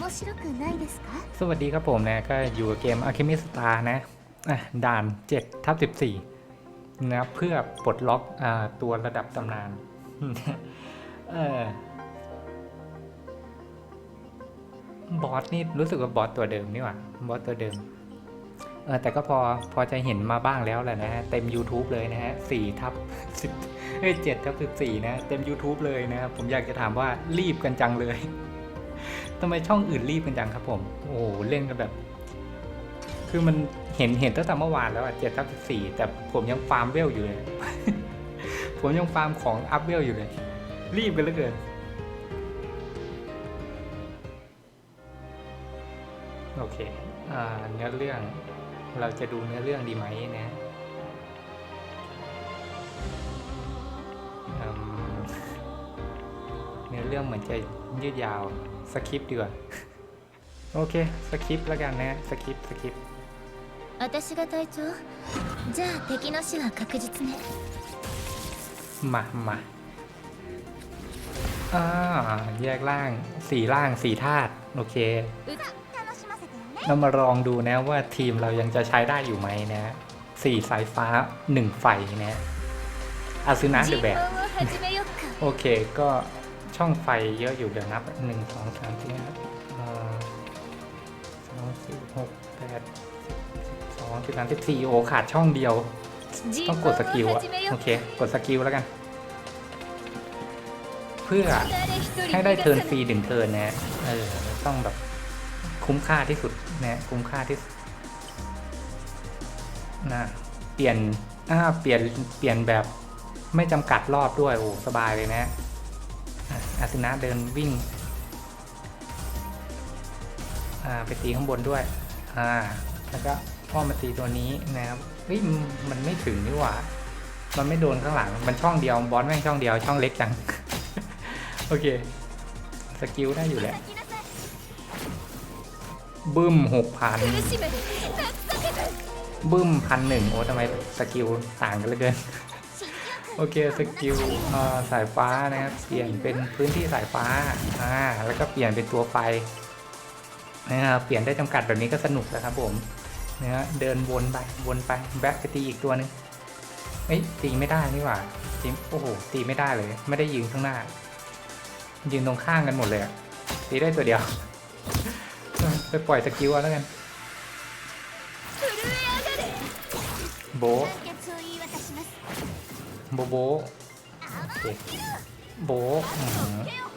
面白くないですか สวัสดีครับผมนะก็อยู่กับเกม Alchemist Star นะอ่ะด่าน7ทับ14นะครับเพื่อปลดล็อกอ่าตัวระดับตำนาน เออบอสนี่รู้สึกว่าบอสตัวเดิมนี่หว่าบอสตัวเดิมเออแต่ก็พอพอจะเห็นมาบ้างแล้วแหละนะฮะเต็ม YouTube เลยนะฮะ4ทับ10เอ้ย7ทับ14นะเต็ม YouTube เลยนะครับผมอยากจะถามว่ารีบกันจังเลย ทำไมช่องอื่นรีบกันจังครับผม โอ้โหเล่นกันแบบ คือมันเห็นเห็นตั้งแต่เมื่อวานแล้วอะเจ็ดทับสี่แต่ผมยังฟาร์มเวลอยู่เลย ผมยังฟาร์มของอัพเวลอยู่เลย รีบกันเหลือเกินโอเคอเนื้อเรื่องเราจะดูเนื้อเรื่องดีไหมนะ รื่องเหมือนจะยืดยาว สคริปต์ดีกว่า โอเค สคริปต์แล้วกันนะ สคริปต์ สคริปต์ 私が隊長じゃあ敵の死は確実ね มา มา อ่า แยกร่าง สี่ร่าง สี่ธาตุ โอเค う楽しませてよね เรามาลองดูนะว่าทีมเรายังจะใช้ได้อยู่ไหมนะสี่สายฟ้าหนึ่งไฟนะอาซึนะเด 尋 อะแบ 問 บ を始めよっか โอเค ก็ ช่องไฟเยอะอยู่เดี๋ยวนับหนึ่งสองสามสี่ห้าสองสี่หกแปดสองสิบสามสิบสี่โอขาดช่องเดียว ต้องกดสกิลอะโอเค กดสกิลแล้วกัน เพื่อให้ได้เทิร์นฟรีถึงเทิร์นนะเออต้องแบบคุ้มค่าที่สุดนะคุ้มค่าที่นะเปลี่ยนอ่าเปลี่ยนเปลี่ยนแบบไม่จำกัดรอบด้วยโอ้สบายเลยนะ อาสนะเดินวิ่งไปตีข้างบนด้วยแล้วก็พ่อมาตีตัวนี้นะครับเฮ้ยมันไม่ถึงนี่หว่า มันไม่โดนข้างหลัง มันช่องเดียว บอสแม่งช่องเดียว ช่องเล็กจัง โอเค สกิลได้อยู่แหละ บึ้มหกพัน บึ้มพันหนึ่งโอ้ทำไมสกิลต่างกันเหลือเกิน โอเคสกิลสายฟ้านะครับเปลี่ยนเป็นพื้นที่สายฟ้าอ่าแล้วก็เปลี่ยนเป็นตัวไฟนะครับเปลี่ยนได้จำกัดแบบนี้ก็สนุกแล้วครับผมนะฮะเดินวนไปวนไปแบ็คไปตีอีกตัวนึงเอ้ยตีไม่ได้นี่หว่าตีโอ้โหตีไม่ได้เลย ไม่ได้ยืนข้างหน้ายิงตรงข้างกันหมดเลยตีได้ตัวเดียวไปปล่อยสกิลแล้วกันโบ โบโบโอเโบ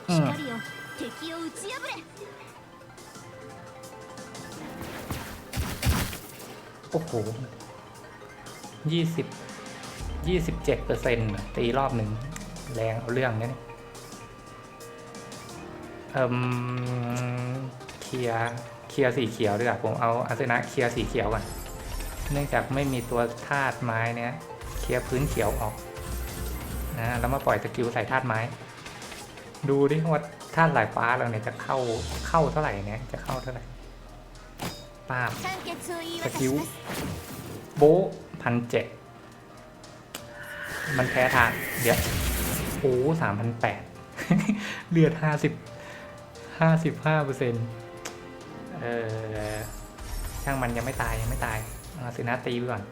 อืโอ้โหยี่สิบยี่สิบเจ็ดเปอร์เซ็นต์ตีรอบหนึ่ง แรงเอาเรื่องนะเนี่ยเอ่เคลียเคลียสีเขียวดีกว่าผมเอาอาสนะเคลียสีเขียวก่อน เนื่องจากไม่มีตัวธาตุไม้เนี้ยเคลียพื้นเขียวออก อ่แล้วมาปล่อยสกิลใส่ธาตุไม้ ดูดิว่าธาตุหลายฟ้าเราเนี่ยจะเข้าเข้าเท่าไหร่เนี่ยจะเข้าเท่าไหร่ป้าบสกิลโบพันเจ็ดมันแพ้ทางเดี๋ยวโอ้สามพันแปดเลือดห้าสิบห้าสิบห้าเปอร์เซ็นต์เออช่างมันยังไม่ตายยังไม่ตายเอาสินะตีไปก่อน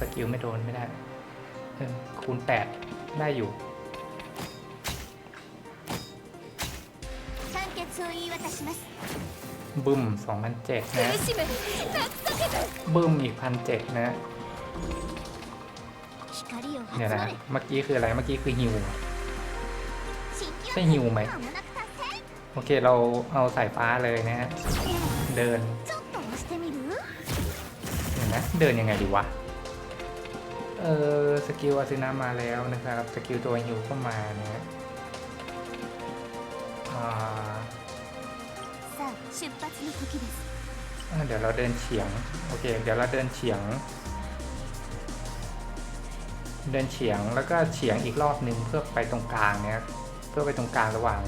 สกิลไม่โดนไม่ได้คูณ 8 ได้อยู่บึ้ม2007 นะ บึ้มอีกพันเจ็ดนะเนี่ยนะ เมื่อกี้คืออะไร เมื่อกี้คือฮิว ใช่ฮิวไหม โอเค เราเอาสายฟ้าเลยนะ เดิน เดี๋ยวนเดินยังไงดีวะ เออสกิลอาซินามาแล้วนะครับ สกิลตัวฮิวก็มาเนี่ยเดี๋ยวเราเดินเฉียง โอเค เดี๋ยวเราเดินเฉียง เดินเฉียงแล้วก็เฉียงอีกรอบนึงเพื่อไปตรงกลางเนี่ย เพื่อไปตรงกลางระหว่าง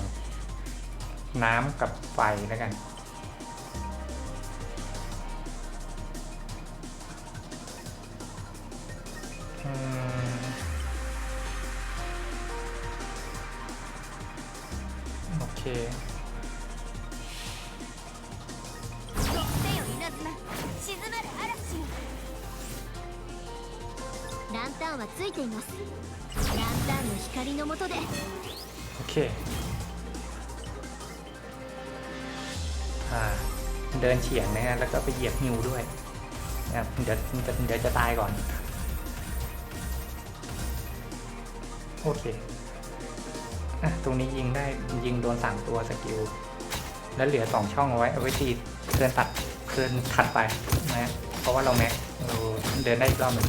น้ำกับไฟแล้วกัน อืม 乗ってよ稲妻静まる嵐よランタンはついていますランタンの光の下で โอเค อ่า เดินเฉียงนะฮะ แล้วก็ไปเหยียบฮิวด้วยนะครับเดี๋ยวเดี๋ยวเดี๋ยวจะตายก่อน โอเคอะตรงนี้ยิงได้ยิงโดนสามตัวสกิล แล้วเหลือสองช่องเอาไว้เอาไว้ตีเคลื่อนตัดเคลื่อนถัดไปนะเพราะว่าเราแม็กเราเดินได้อีกรอบหนึ่ง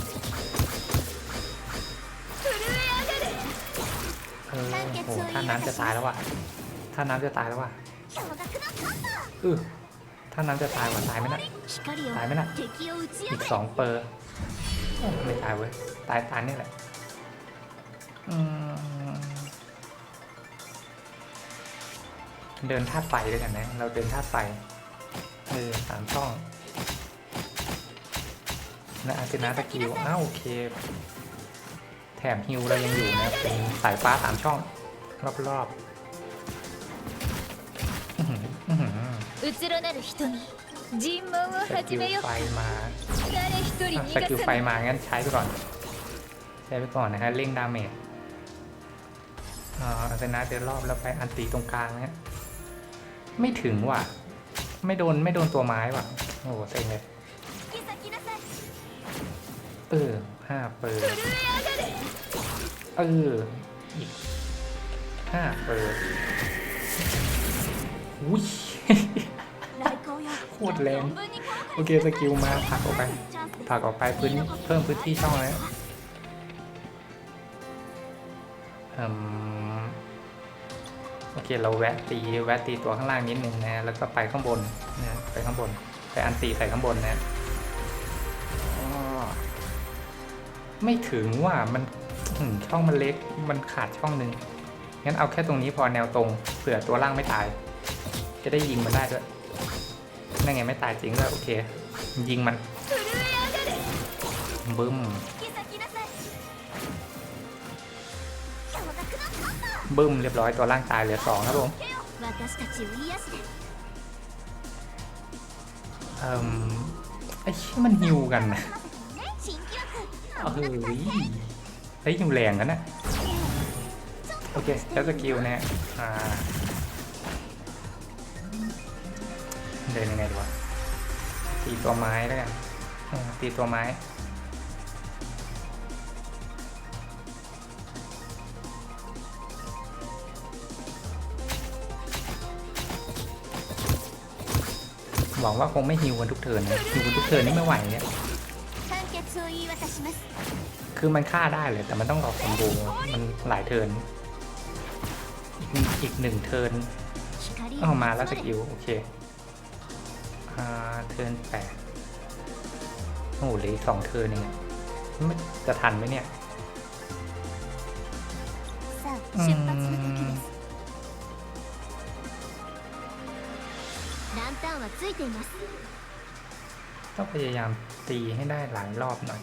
เออโหท่าน้ำจะตายแล้วว่ะท่าน้ำจะตายแล้วว่ะออท่าน้ำจะตายว่ะตายไหมนะตายไหมนะอีกสองเปอร์ไม่ตายเว้ยตายตายนี่แหละ เดินธาตุไฟด้วยกันนะ เราเดินธาตุไฟเออสามช่องและอาร์เจนาตะกิวอ้าวโอเค แถมฮิวเรายังอยู่นะ เป็นสายฟ้าสามช่อง รอบๆอื้อหืออื้อหือ うつろなる瞳尋問を สกิ 始 ล めよ ไฟมา 誰一人 อ่ะ 逃 ส が กิล さ ไฟ ない มา งั้นใช้ไปก่อน ใช้ไปก่อนนะฮะเร่งดาเมจ อาร์เซนาเดินรอบแล้วไปอันตีตรงกลางนะไม่ถึงว่ะ ไม่โดนไม่โดนตัวไม้ว่ะ โอ้เซ็งเลยเออห้าเปิดเอออีกห้าเปิดอุ้ยโคตรแรงโอเคสกิลมาผักออกไปผักออกไปพื้นเพิ่มพื้นที่ช่องแล้วอืม โอเคเราแวะตีแวะตีตัวข้างล่างนิดนึงนะแล้วก็ไปข้างบนนะไปข้างบนไปอันตีใส่ข้างบนนะไม่ถึงว่ามันช่องมันเล็กมันขาดช่องหนึ่งงั้นเอาแค่ตรงนี้พอแนวตรงเผื่อตัวล่างไม่ตาย จะได้ยิงมันได้ด้วยนั่นไงไม่ตายจริงด้ยโอเค ยิงมันบึ้ม บึ้มเรียบร้อยตัวร่างตายเหลือสองครับผมเอ่มไอ้มันฮิวกันนะเฮ้ยเฮ้ยิวแรงกันนะโอเคแล้วสกิลเนี่ะเดินยังไงดีวะตีตัวไม้แล้วกันตีตัวไม้ หวังว่าคงไม่ฮิวกันทุกเทิร์นนะฮิวกันทุกเทิร์นนี่ไม่ไหวเนี่ยคือมันฆ่าได้เลยแต่มันต้องรอคอมโบมันหลายเทิร์นอีกหนึ่งเทิร์นออามาแล้วสกิลโอเคอเทิร์นแปดโอ้โหเลยสองเทิร์นเองจะทันไหมเนี่ย さあ出発の時ですランタンはついています ต้องพยายามตีให้ได้หลายรอบหน่อย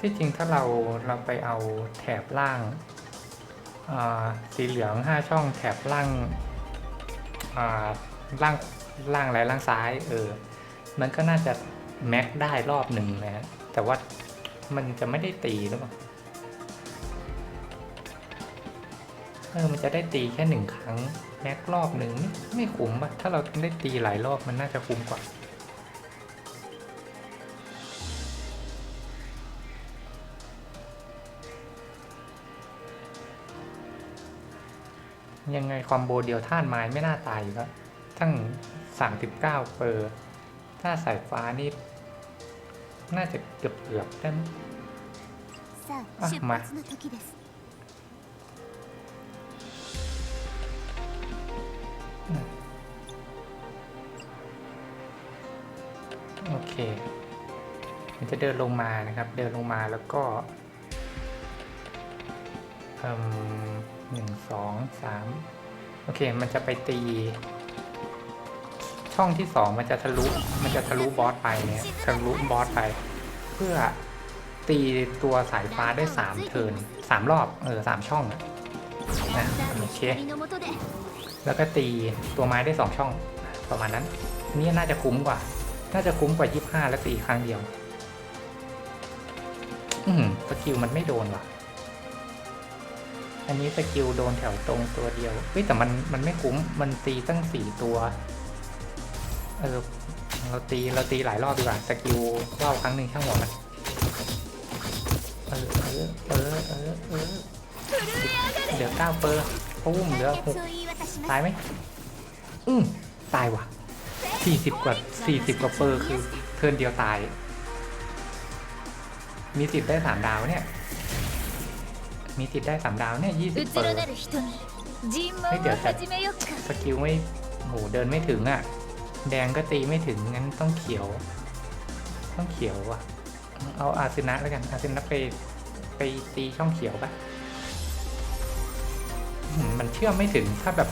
ที่จริงถ้าเราเราไปเอาแถบล่างอ่าสีเหลืองห้าช่องแถบล่างอ่าล่างล่างอะไรล่างซ้าย เออ มันก็น่าจะแม็กได้รอบหนึ่งนะฮะแต่ว่า มันจะไม่ได้ตีหรือเปล่าเออมันจะได้ตีแค่หนึ่งครั้งแม็กรอบหนึ่งไม่ไม่คุ้มป่ะถ้าเราได้ตีหลายรอบมันน่าจะคุ้มกว่ายังไงคอมโบเดียวท่านไม้ไม่น่าตายอยู่แล้วทั้งสามสิบเก้าเปอร์ ถ้าสายฟ้านี่ น่าจะเกือบเกือบแล้วมาโอเคมันจะเดินลงมานะครับ เดินลงมาแล้วก็หนึ่งสองสามโอเค มันจะไปตี ช่องที่สองมันจะทะลุมันจะทะลุบอสไปเนี่ยทะลุบอสไป เพื่อตีตัวสายฟ้าได้สามเทินสามรอบเออสามช่องนะโอเคแล้วก็ตีตัวไม้ได้สองช่องประมาณนั้นนี่น่าจะคุ้มกว่า น่าจะคุ้มกว่ายี่ห้าและตีครั้งเดียว อืมสกิลมันไม่โดนว่ะ อันนี้สกิลโดนแถวตรงตัวเดียวเฮ้ยแต่มันมันไม่คุ้ม มันตีตั้งสี่ตัว รุปเราตีเราตีหลายรอบดีกว่าสกิลว่าครั้งหนึ่งช่างหัวมันเออเออเออเออเดี๋ยวเก้าเปอร์ปุ้มเดี๋ยวหกตายไหมอืมตายว่ะสี่สิบกว่าสี่สิบกว่าเปอร์คือเทินเดียวตาย มีสิทธิ์ได้สามดาวเนี่ย มีสิทธิ์ได้สามดาวเนี่ยยี่สิบเปอร์ไม่เดี๋ยวแต่สกิลไม่โหเดินไม่ถึงอะ แดงก็ตีไม่ถึงงั้นต้องเขียว ต้องเขียวอะ เอาอาซึนะแล้วกัน อาซึนะไปไปตีช่องเขียวปะมันเชื่อมไม่ถึงถ้าแบบ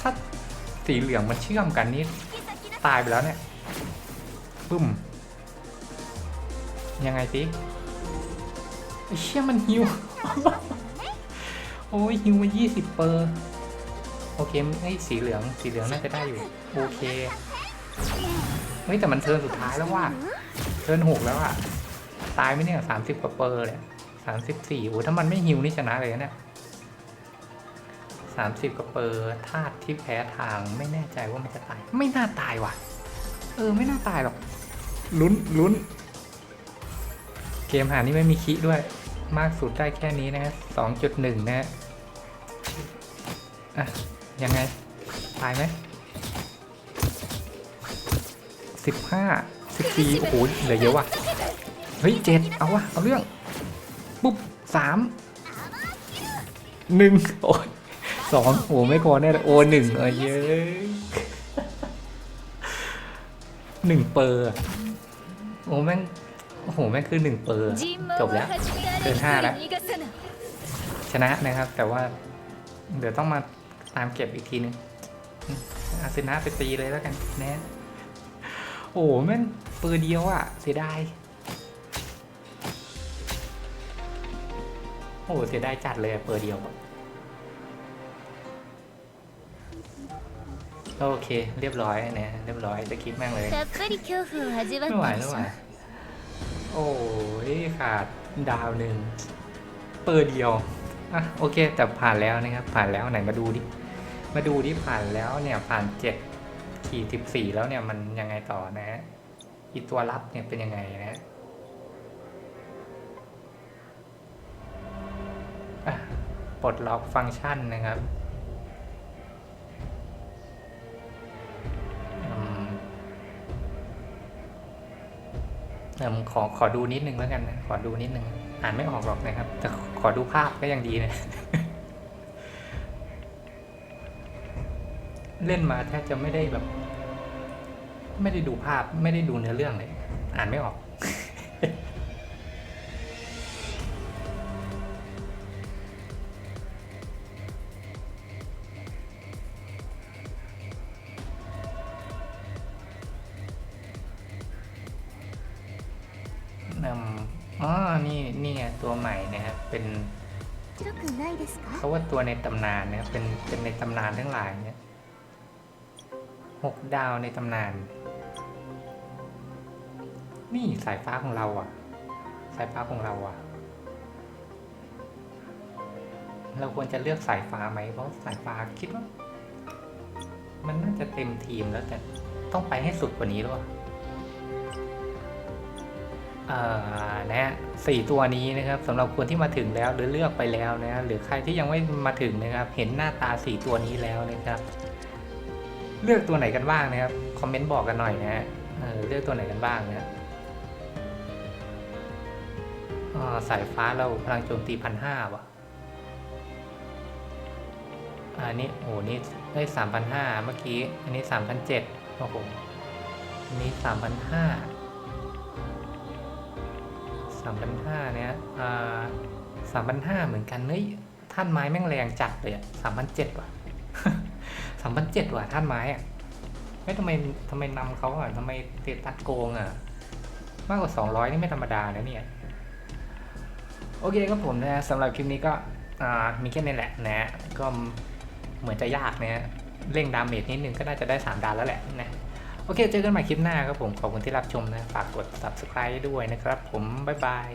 ถ้าสีเหลืองมันเชื่อมกันนี่ตายไปแล้วเนี่ยปึ้ม ยังไงสิเชี่ยมันฮิว โอ้ยฮิวมายี่สิบเปอร์ โอเคไอ้ยสีเหลืองสีเหลืองน่าจะได้อยู่โอเคเฮ้ยแต่มันเทิร์นสุดท้ายแล้วว่าเทิร์นหกแล้วอะตายไหมเนี่ยสามสิบกว่าเปอร์เลยสามสิบสี่โอ้ถ้ามันไม่ฮิวนี่ชนะเลยนะเนี่ยสามสิบกว่าเปอร์ธาตุที่แพ้ทางไม่แน่ใจว่ามันจะตาย ไม่น่าตายว่ะ เออไม่น่าตายหรอกลุ้นลุ้น เกมหานี่ไม่มีคิด้วย มากสุดได้แค่นี้นะสองจุดหนึ่งนะฮะอะ ยังไง ตายไหมสิบห้าสิบสี่โอ้โหเหลือเยอะว่ะ เฮ้ยเจ็ดเอาวะเอาเรื่อง ปุ๊บสามหนึ่งโอ้ยสองโอ้ไม่พอแน่โอ้หนึ่งเออเยอหนึ่งเปอร์โอ้แม่งโอ้โหแม่งคือหนึ่งเปอร์จบแล้วเกินห้าแล้วชนะนะครับ แต่ว่าเดี๋ยวต้องมา ตามเก็บอีกทีหนึ่งอาซินาไปตีเลยแล้วกันแนนโอ้โหแม่นปืนเดียวอะเสียดาย โอ้เสียดายจัดเลยปืนเดียวโอเค เรียบร้อยนะเรียบร้อยจะคิดแม่งเลยไม่ไหวไม่ไหวโอ้ยขาดดาวหนึ่งเปิดเดียวอะโอเค แต่ผ่านแล้วนะครับ ผ่านแล้วไหนมาดูดิ มาดูดิผ่านแล้วเนี่ยผ่านเจ็ดขีดสิบสี่แล้วเนี่ยมันยังไงต่อนะฮะอีตัวรับเนี่ยเป็นยังไงนะฮะปลดล็อกฟังก์ชันนะครับเออขอขอดูนิดนึงแล้วกันนะ ขอดูนิดนึง อ่านไม่ออกหรอกนะครับ แต่ขอดูภาพก็ยังดีนะ เล่นมาแทบจะไม่ได้แบบ ไม่ได้ดูภาพไม่ได้ดูเนื้อเรื่องเลย อ่านไม่ออก นำอ๋อ นี่ นี่ตัวใหม่นะครัเป็นเขาว่าตัวในตำนานเนี่ยเป็น เป็นในตำนานทั้งหลายเนี่ย หกดาวในตำนาน นี่สายฟ้าของเราอะ สายฟ้าของเราอะ เราควรจะเลือกสายฟ้าไหมเพราะสายฟ้าคิดว่า มันน่าจะเต็มทีมแล้วแต่ต้องไปให้สุดกว่านี้แล้วอะเอ่อนะฮะสี่ตัวนี้นะครับสำหรับคนที่มาถึงแล้วหรือเลือกไปแล้วนะฮะหรือใครที่ยังไม่มาถึงนะครับ เห็นหน้าตาสี่ตัวนี้แล้วนะครับ เลือกตัวไหนกันบ้างนะครับ คอมเมนต์บอกกันหน่อยนะฮะเออเลือกตัวไหนกันบ้างนะสายฟ้าเราพลังโจมตีพันห้าว่ะ อันนี้โอ้นี่ได้สามพันห้าเมื่อกี้ อันนี้สามพันเจ็ดโอ้โหอันนี้สามพันห้าสามพันห้าเนี่ยอ่าสามพันห้าเหมือนกันเฮ้ยท่านไม้แม่งแรงจัดเลยอะสามพันเจ็ดว่ะ สามพันเจ็ดว่ะท่านไม้อะเฮ้ยทำไมทำไมนำเขาอะทำไมเตตัดโกงอะ มากกว่า200นี่ไม่ธรรมดานะเนี่ย โอเคครับผมนะสำหรับคลิปนี้ก็อ่ามีแค่นี้แหละนะก็เหมือนจะยากนะเร่งดาเมจนิดนึงก็น่าจะได้ 3 ดาวแล้วแหละนะโอเค เจอกันใหม่คลิปหน้าครับผม ขอบคุณที่รับชมนะ ฝากกด subscribe ด้วยนะครับผม บ๊ายบาย